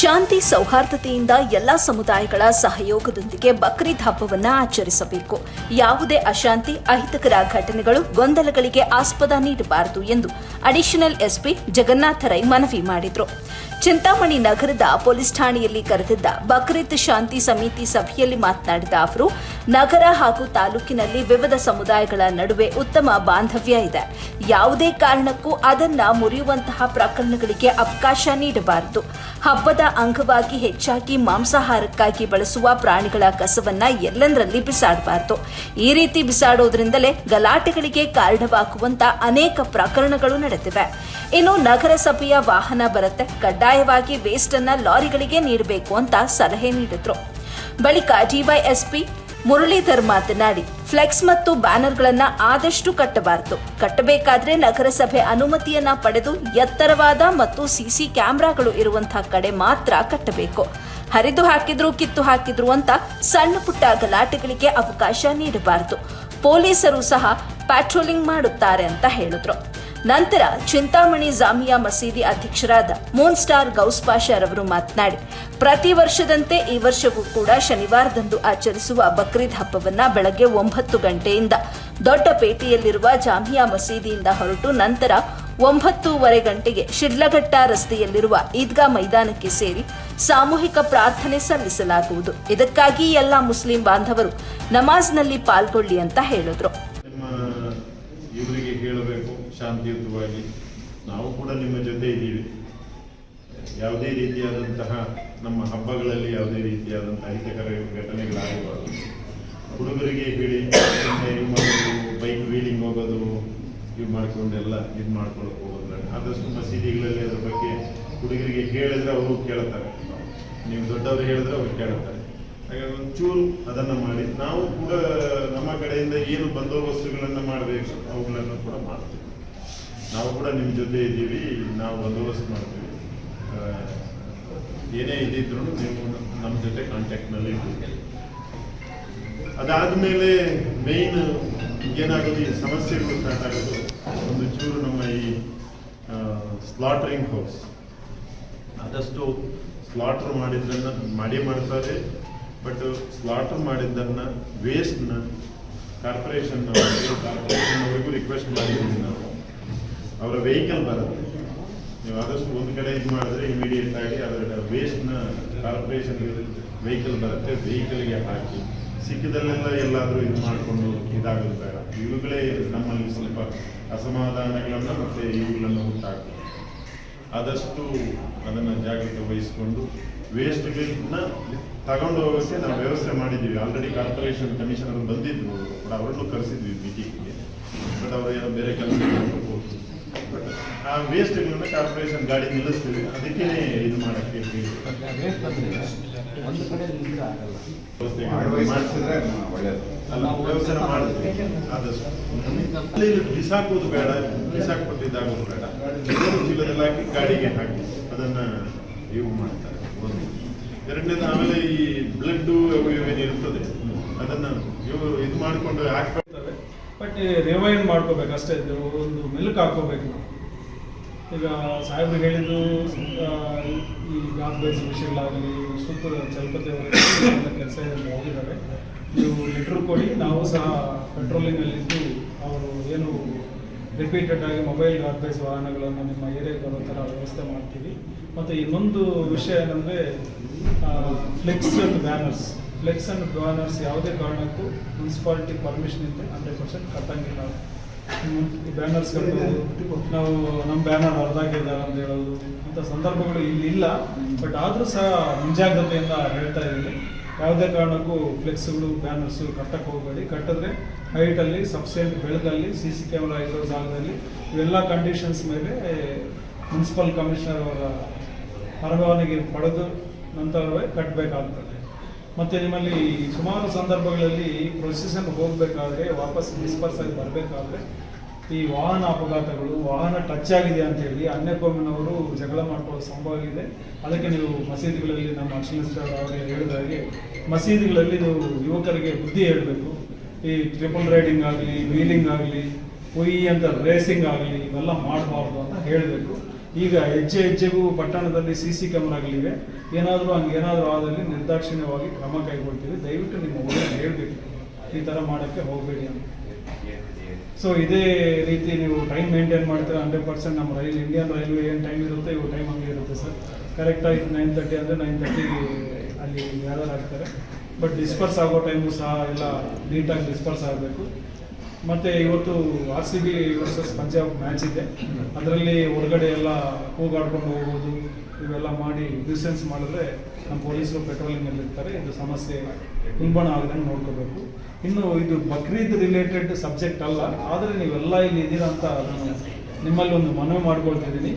ಶಾಂತಿ ಸೌಹಾರ್ದತೆಯಿಂದ ಎಲ್ಲ ಸಮುದಾಯಗಳ ಸಹಯೋಗದೊಂದಿಗೆ ಬಕ್ರೀದ್ ಹಬ್ಬವನ್ನು ಆಚರಿಸಬೇಕು. ಯಾವುದೇ ಅಶಾಂತಿ, ಅಹಿತಕರ ಘಟನೆಗಳು, ಗೊಂದಲಗಳಿಗೆ ಆಸ್ಪದ ನೀಡಬಾರದು ಎಂದು ಅಡಿಷನಲ್ ಎಸ್ಪಿ ಜಗನ್ನಾಥ ರೈ ಮನವಿ ಮಾಡಿದರು. ಚಿಂತಾಮಣಿ ನಗರದ ಪೊಲೀಸ್ ಠಾಣೆಯಲ್ಲಿ ಕರೆದಿದ್ದ ಬಕ್ರೀದ್ ಶಾಂತಿ ಸಮಿತಿ ಸಭೆಯಲ್ಲಿ ಮಾತನಾಡಿದ ಅವರು, ನಗರ ಹಾಗೂ ತಾಲೂಕಿನಲ್ಲಿ ವಿವಿಧ ಸಮುದಾಯಗಳ ನಡುವೆ ಉತ್ತಮ ಬಾಂಧವ್ಯ ಇದೆ. ಯಾವುದೇ ಕಾರಣಕ್ಕೂ ಅದನ್ನ ಮುರಿಯುವಂತಹ ಪ್ರಕರಣಗಳಿಗೆ ಅವಕಾಶ ನೀಡಬಾರದು. ಹಬ್ಬದ ಅಂಗವಾಗಿ ಹೆಚ್ಚಾಗಿ ಮಾಂಸಾಹಾರಕ್ಕಾಗಿ ಬಳಸುವ ಪ್ರಾಣಿಗಳ ಕಸವನ್ನ ಎಲ್ಲೆಂದರಲ್ಲಿ ಬಿಸಾಡಬಾರದು. ಈ ರೀತಿ ಬಿಸಾಡೋದ್ರಿಂದಲೇ ಗಲಾಟೆಗಳಿಗೆ ಕಾರಣವಾಗುವಂತ ಅನೇಕ ಪ್ರಕರಣಗಳು ನಡೆದಿವೆ. ಇನ್ನು ನಗರಸಭೆಯ ವಾಹನ ಬರುತ್ತೆ ಕಡ್ಡಾಯವಾಗಿ ವೇಸ್ಟ್ ಅನ್ನ ಲಾರಿಗಳಿಗೆ ನೀಡಬೇಕು ಅಂತ ಸಲಹೆ ನೀಡಿದ್ರು. ಬಳಿಕ ಡಿವೈಎಸ್ಪಿ ಮುರಳೀಧರ್ ಮಾತನಾಡಿ, ಫ್ಲೆಕ್ಸ್ ಮತ್ತು ಬ್ಯಾನರ್ಗಳನ್ನ ಆದಷ್ಟು ಕಟ್ಟಬಾರದು. ಕಟ್ಟಬೇಕಾದ್ರೆ ನಗರಸಭೆ ಅನುಮತಿಯನ್ನ ಪಡೆದು ಎತ್ತರವಾದ ಮತ್ತು ಸಿಸಿ ಕ್ಯಾಮೆರಾಗಳು ಇರುವಂತಹ ಕಡೆ ಮಾತ್ರ ಕಟ್ಟಬೇಕು. ಹರಿದು ಹಾಕಿದ್ರು, ಕಿತ್ತು ಹಾಕಿದ್ರು ಅಂತ ಸಣ್ಣ ಪುಟ್ಟ ಗಲಾಟೆಗಳಿಗೆ ಅವಕಾಶ ನೀಡಬಾರದು. ಪೊಲೀಸರು ಸಹ ಪ್ಯಾಟ್ರೋಲಿಂಗ್ ಮಾಡುತ್ತಾರೆ ಅಂತ ಹೇಳಿದ್ರು. ನಂತರ ಚಿಂತಾಮಣಿ ಜಾಮಿಯಾ ಮಸೀದಿ ಅಧ್ಯಕ್ಷರಾದ ಮೂನ್ ಸ್ಟಾರ್ ಗೌಸ್ ಪಾಷಾರವರು ಮಾತನಾಡಿ, ಪ್ರತಿ ವರ್ಷದಂತೆ ಈ ವರ್ಷವೂ ಕೂಡ ಶನಿವಾರದಂದು ಆಚರಿಸುವ ಬಕ್ರೀದ್ ಹಬ್ಬವನ್ನ ಬೆಳಗ್ಗೆ ಒಂಬತ್ತು ಗಂಟೆಯಿಂದ ದೊಡ್ಡಪೇಟೆಯಲ್ಲಿರುವ ಜಾಮಿಯಾ ಮಸೀದಿಯಿಂದ ಹೊರಟು ನಂತರ ಒಂಬತ್ತೂವರೆ ಗಂಟೆಗೆ ಶಿಡ್ಲಘಟ್ಟ ರಸ್ತೆಯಲ್ಲಿರುವ ಈದ್ಗಾ ಮೈದಾನಕ್ಕೆ ಸೇರಿ ಸಾಮೂಹಿಕ ಪ್ರಾರ್ಥನೆ ಸಲ್ಲಿಸಲಾಗುವುದು. ಇದಕ್ಕಾಗಿ ಎಲ್ಲ ಮುಸ್ಲಿಂ ಬಾಂಧವರು ನಮಾಜ್ನಲ್ಲಿ ಪಾಲ್ಗೊಳ್ಳಿ ಅಂತ ಹೇಳಿದ್ರು. ಶಾಂತಿಯುತವಾಗಿ ನಾವು ಕೂಡ ನಿಮ್ಮ ಜೊತೆ ಇದ್ದೀವಿ. ಯಾವುದೇ ರೀತಿಯಾದಂತಹ ನಮ್ಮ ಹಬ್ಬಗಳಲ್ಲಿ ಯಾವುದೇ ರೀತಿಯಾದಂತಹ ಅಹಿತಕರ ಘಟನೆಗಳಾಗಬಾರ್ದು. ಹುಡುಗರಿಗೆ ಹೇಳಿ ಬೈಕ್ ವೀಲಿಂಗ್ ಹೋಗೋದು, ಇದು ಮಾಡ್ಕೊಂಡು ಎಲ್ಲ ಇದು ಮಾಡ್ಕೊಳಕ್ ಹೋಗೋದು ಬೇಡ. ಆದಷ್ಟು ಮಸೀದಿಗಳಲ್ಲಿ ಅದ್ರ ಬಗ್ಗೆ ಹುಡುಗರಿಗೆ ಹೇಳಿದ್ರೆ ಅವರು ಕೇಳ್ತಾರೆ. ನೀವು ದೊಡ್ಡವರು ಹೇಳಿದ್ರೆ ಅವ್ರು ಕೇಳ್ತಾರೆ. ಹಾಗಾಗಿ ಒಂಚೂರು ಅದನ್ನು ಮಾಡಿ, ನಾವು ಕೂಡ ನಮ್ಮ ಕಡೆಯಿಂದ ಏನು ಬಂದೋಬಸ್ತುಗಳನ್ನು ಮಾಡಬೇಕು, ಅವುಗಳನ್ನು ಕೂಡ ಮಾಡ್ತೀವಿ. ನಾವು ಕೂಡ ನಿಮ್ಮ ಜೊತೆ ಇದ್ದೀವಿ ನಾವು ಬಂದೋಬಸ್ತ್ ಮಾಡ್ತೀವಿ. ಏನೇ ಇದ್ದಿದ್ರು ನೀವು ನಮ್ಮ ಜೊತೆ ಕಾಂಟ್ಯಾಕ್ಟ್ನಲ್ಲಿ ಇದ್ದೀವಿ ಅದಾದಮೇಲೆ ಮೇಯ್ನ್ ಏನಾಗೋದು, ಈ ಸಮಸ್ಯೆಗಳು ಸ್ಟಾರ್ಟ್ ಆಗೋದು, ಒಂದು ಚೂರು ನಮ್ಮ ಈ ಸ್ಲಾಟ್ರಿಂಗ್ ಹೌಸ್ ಆದಷ್ಟು ಸ್ಲಾಟ್ರ್ ಮಾಡಿದ್ದನ್ನು ಮಾಡಿ ಮಾಡ್ತಾರೆ ಬಟ್ ಸ್ಲಾಟ್ರ್ ಮಾಡಿದ್ದನ್ನು ವೇಸ್ಟ್ನ ಕಾರ್ಪೊರೇಷನ್ ಕಾರ್ಪೊರೇಷನ್ ಅವರಿಗೂ ರಿಕ್ವೆಸ್ಟ್ ಮಾಡಿದ್ದೀವಿ ನಾವು. ಅವರ ವೆಹಿಕಲ್ ಬರುತ್ತೆ. ನೀವು ಆದಷ್ಟು ಒಂದು ಕಡೆ ಇದು ಮಾಡಿದ್ರೆ ಇಮಿಡಿಯೇಟ್ ಆಗಿ ಅದರ ವೇಸ್ಟ್ನ ಕಾರ್ಪೊರೇಷನ್ ವೆಹಿಕಲ್ ಬರುತ್ತೆ. ವೆಹಿಕಲ್ಗೆ ಹಾಕಿ ಸಿಕ್ಕಿದಲ್ಲೆಲ್ಲ ಎಲ್ಲಾದರೂ ಇದು ಮಾಡಿಕೊಂಡು ಇದಾಗೋದು ಬೇಡ. ಇವುಗಳೇ ನಮ್ಮಲ್ಲಿ ಸ್ವಲ್ಪ ಅಸಮಾಧಾನಗಳನ್ನು ಮತ್ತು ಇವುಗಳನ್ನು ಉಂಟಾಗ್ತದೆ. ಆದಷ್ಟು ಅದನ್ನು ಜಾಗೃತಿ ವಹಿಸಿಕೊಂಡು ವೇಸ್ಟ್ಗಳನ್ನ ತಗೊಂಡು ಹೋಗೋಕ್ಕೆ ನಾವು ವ್ಯವಸ್ಥೆ ಮಾಡಿದ್ದೀವಿ. ಆಲ್ರೆಡಿ ಕಾರ್ಪೊರೇಷನ್ ಕಮಿಷನರ್ ಅವರು ಕೂಡ ಅವರನ್ನು ಕರೆಸಿದ್ವಿ ಮೀಟಿಂಗ್ಗೆ ಬಟ್ ಅವರು ಏನೋ ಬೇರೆ ಕೆಲಸ ಆ ವೇಸ್ಟ್ಗಳನ್ನ ಕಾರ್ಪೊರೇಷನ್ ಗಾಡಿ ನಿಲ್ಲಿಸ್ತೀವಿ. ಅದಕ್ಕೆ ಇದು ಮಾಡಕ್ಕೆ ಒಂದು ಕಡೆ ಅಲ್ಲಿ ಇಲ್ಲಿ ಬಿಸಾಕೋದು ಬೇಡ ಬಿಸಾಕ್ಬಿಟ್ಟಿದ್ದಾಗೋದು ಬೇಡ. ಎಲ್ಲರೂ ಚೀಲದಲ್ಲಿ ಹಾಕಿ ಗಾಡಿಗೆ ಹಾಕಿ ಅದನ್ನ ಇವು ಮಾಡ್ತಾರೆ. ಒಂದು. ಎರಡನೇದು ಆಮೇಲೆ ಈ ಬ್ಲಡ್ ಅವು ಇವೇನು ಇರ್ತದೆ ಅದನ್ನ ಇವರು ಇದು ಮಾಡಿಕೊಂಡು ಹಾಕ್ಬೇಕು ಬಟ್ ರಿವೈಂಡ್ ಮಾಡ್ಕೋಬೇಕು ಅಷ್ಟೇ, ಇದು ಒಂದು ಮೆಲುಕು ಹಾಕೋಬೇಕು ನಾವು. ಈಗ ಸಾಹೇಬ್ರು ಹೇಳಿದ್ದು ಈ ಈ ಬೇಸ್ ವಿಷಯಗಳಾಗಲಿ, ಸುತ್ತ ಚಲಪತಿ ಕೆಲಸ ಹೋಗಿದ್ದಾರೆ. ನೀವು ಲೆಟ್ರ್ ಕೊಡಿ, ನಾವು ಸಹ ಪೆಟ್ರೋಲಿಂಗಲ್ಲಿದ್ದು ಅವರು ಏನು ರಿಪೀಟೆಡ್ ಆಗಿ ಮೊಬೈಲ್ ಗಾರ್ಬೇಜ್ ವಾಹನಗಳನ್ನು ನಿಮ್ಮ ಏರಿಯಾಗೆ ಬರೋ ಥರ ವ್ಯವಸ್ಥೆ ಮಾಡ್ತೀವಿ. ಮತ್ತು ಇನ್ನೊಂದು ವಿಷಯ ಏನಂದರೆ flex banners flex and banners ಯಾವುದೇ ಕಾರಣಕ್ಕೂ ಮುನ್ಸಿಪಾಲಿಟಿ ಪರ್ಮಿಷನ್ ಇದ್ದರೆ ಹಂಡ್ರೆಡ್ ಪರ್ಸೆಂಟ್ ಕಟ್ಟಂಗಿಲ್ಲ ಈ ಬ್ಯಾನರ್ಸ್ ನಾವು ನಮ್ಮ ಬ್ಯಾನರ್ ಹೊರದಾಗಿದ್ದಾರೆ ಅಂತ ಹೇಳೋದು ಅಂತ ಸಂದರ್ಭಗಳು ಇಲ್ಲಿ ಇಲ್ಲ. ಬಟ್ ಆದರೂ ಸಹ ಮುಂಜಾಗ್ರತೆಯಿಂದ ಹೇಳ್ತಾ ಇದ್ದೀನಿ. ಯಾವುದೇ ಕಾರಣಕ್ಕೂ ಫ್ಲೆಕ್ಸ್ಗಳು ಬ್ಯಾನರ್ಸು ಕಟ್ಟಕ್ಕೆ ಹೋಗಬೇಡಿ. ಕಟ್ಟಿದ್ರೆ ಹೈಟಲ್ಲಿ ಸಬ್ಸೆಂಟ್ ಬೆಳಗಲ್ಲಿ ಸಿ ಸಿ ಕ್ಯಾಮ್ರಾ ಇರೋ ಜಾಗದಲ್ಲಿ ಇವೆಲ್ಲ ಕಂಡೀಷನ್ಸ್ ಮೇಲೆ ಮುನ್ಸಿಪಲ್ ಕಮಿಷನರ್ ಅವರ ಪರವಾನಗಿ ಪಡೆದು ನಂತರವೇ ಕಟ್ಟಬೇಕಾಗ್ತದೆ. ಮತ್ತು ನಿಮ್ಮಲ್ಲಿ ಸುಮಾರು ಸಂದರ್ಭಗಳಲ್ಲಿ ಪ್ರೊಸೆಸನ್ ಹೋಗಬೇಕಾದ್ರೆ, ವಾಪಸ್ ಡಿಸ್ಪರ್ಸ್ ಆಗಿ ಬರಬೇಕಾದ್ರೆ ಈ ವಾಹನ ಅಪಘಾತಗಳು, ವಾಹನ ಟಚ್ ಆಗಿದೆ ಅಂತ ಹೇಳಿ ಜಗಳ ಮಾಡ್ಕೊಳ್ಳೋ ಸಂಭವ ಇದೆ. ಅದಕ್ಕೆ ನೀವು ಮಸೀದಿಗಳಲ್ಲಿ ನಮ್ಮ ಅಕ್ಷಿಣಿಸ್ಟರ್ ಅವರಿಗೆ ಹೇಳಿದ ಹಾಗೆ ಮಸೀದಿಗಳಲ್ಲಿ ನೀವು ಯುವಕರಿಗೆ ಬುದ್ಧಿ ಹೇಳಬೇಕು. ಈ ಟ್ರಿಪಲ್ ರೈಡಿಂಗ್ ಆಗಲಿ ವೀಲಿಂಗ್ ಆಗಲಿ ಅಂತ ರೇಸಿಂಗ್ ಆಗಲಿ ಇವೆಲ್ಲ ಮಾಡಬಾರ್ದು ಅಂತ ಹೇಳಬೇಕು. ಈಗ ಹೆಜ್ಜೆ ಹೆಜ್ಜೆಗೂ ಪಟ್ಟಣದಲ್ಲಿ ಸಿ ಸಿ ಕ್ಯಾಮ್ರಾಗಳಿವೆ. ಏನಾದರೂ ಹಂಗೆ ಏನಾದರೂ ಆದಲ್ಲಿ ನಿರ್ದಾಕ್ಷಿಣ್ಯವಾಗಿ ಕ್ರಮ ಕೈಗೊಳ್ತೀವಿ. ದಯವಿಟ್ಟು ನಿಮ್ಮ ಊರಲ್ಲಿ ಹೇಳಬೇಕು. ಈ ಥರ ಮಾಡೋಕ್ಕೆ ಹೋಗಬೇಡಿ ಅಂತ. ಸೊ ಇದೇ ರೀತಿ ನೀವು ಟೈಮ್ ಮೇಂಟೈನ್ ಮಾಡ್ತೀರಾ? ಹಂಡ್ರೆಡ್ ಪರ್ಸೆಂಟ್ ನಮ್ಮ ರೈಲ್ ಇಂಡಿಯನ್ ರೈಲ್ವೆ ಏನು ಟೈಮ್ ಇರುತ್ತೆ ಇವು ಟೈಮ್ ಹಂಗೆ ಇರುತ್ತೆ ಸರ್. ಕರೆಕ್ಟಾಗಿ ನೈನ್ ತರ್ಟಿ ಅಂದರೆ ನೈನ್ ತರ್ಟಿ ಅಲ್ಲಿ ಯಾರು ಆಗ್ತಾರೆ. ಬಟ್ ಡಿಸ್ಪರ್ಸ್ ಆಗೋ ಟೈಮು ಸಹ ಎಲ್ಲ ನೀಟಾಗಿ ಡಿಸ್ಪರ್ಸ್ ಆಗಬೇಕು. ಮತ್ತು ಇವತ್ತು R C B versus Punjab match ಇದೆ. ಅದರಲ್ಲಿ ಹೊರಗಡೆ ಎಲ್ಲ ಕೂಗಾಡ್ಕೊಂಡು ಹೋಗೋದು, ಇವೆಲ್ಲ ಮಾಡಿ ಡಿಸ್ಟೆನ್ಸ್ ಮಾಡಿದ್ರೆ ನಮ್ಮ ಪೊಲೀಸರು ಪೆಟ್ರೋಲಿಂಗಲ್ಲಿ ಇರ್ತಾರೆ. ಇದು ಸಮಸ್ಯೆ ಉಲ್ಬಣ ಆಗದಂಗೆ ನೋಡ್ಕೋಬೇಕು. ಇನ್ನು ಇದು ಬಕ್ರೀದ್ ರಿಲೇಟೆಡ್ ಸಬ್ಜೆಕ್ಟ್ ಅಲ್ಲ. ಆದರೆ ನೀವೆಲ್ಲ ಇಲ್ಲಿ ಇದ್ದೀರಾ ಅಂತ ನಾನು ನಿಮ್ಮಲ್ಲಿ ಒಂದು ಮನವಿ ಮಾಡ್ಕೊಳ್ತಿದ್ದೀನಿ.